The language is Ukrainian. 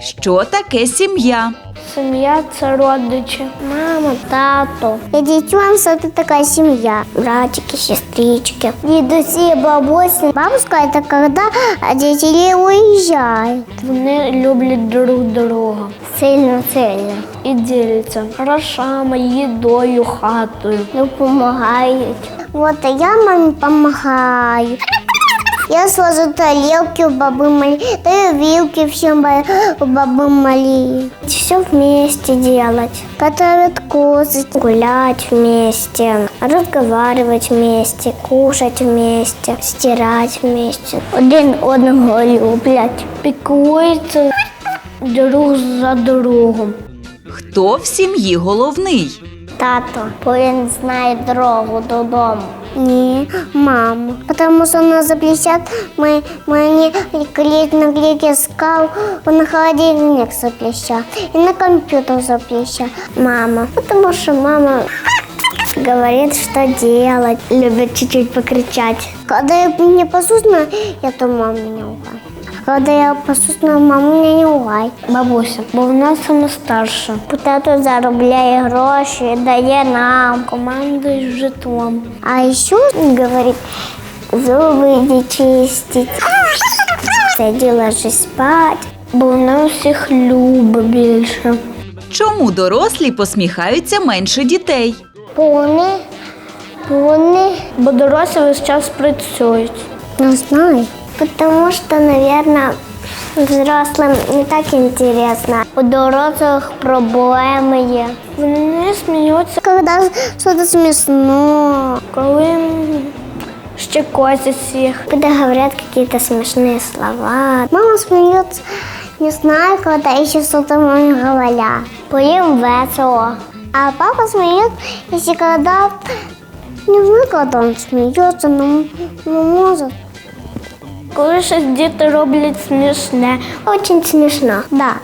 Що таке сім'я? Сім'я це родичі. Мама, тато. Я дітям, це така сім'я. Братики, сестрички. Дідусі, бабусі. Бабушка – це коли родители уїжджають. Вони люблять друг друга Сильно, сильно. і діляться грошами, їдою, хатою. Допомагають. Вот, я мамі допомагаю. Я сложу тарелки у бабы Мали, даю вилки всем у бабы Мали. Все вместе делать. Готовить кушать, гулять вместе, разговаривать вместе, кушать вместе, стирать вместе. Один одного люблять. Піклуються друг за другом. Хто в сім'ї головний? Тато, бо він знає дорогу додому. Ні, мама. Потому що вона заплещат, ми, ми не клеить на клейке скал, на холодильник заплеща. И на компьютер заплеща. Мама. Потому что мама говорит, что делать. Любит чуть-чуть покричать. Когда я не послушна, я то мама меня ругает. Когда я послушна, мама меня не ругает. Бабуся, бо вона саме старша. Тато заробляє гроші, дає нам. Командує житлом. А еще говорит, зубы иди чистить. Сиди ложись спать. Бо вона всіх любить більше. Чому дорослі посміхаються менше дітей? Вони, вони, Бо дорослі весь час працюють. не знаю Потому что, наверное, взрослым не так интересно. У дорослых проблемы є. Вони сміються, Когда что-то смешно, коли ще косять їх. когда говорят какие-то смешные слова. Мама смеется, не знаю, когда еще что-то мы говорят. По им весело. А папа смеется, если когда... Не знаю, когда он смеется, но, но может. Коли щось діти роблять смішне, Очень смешно. Да.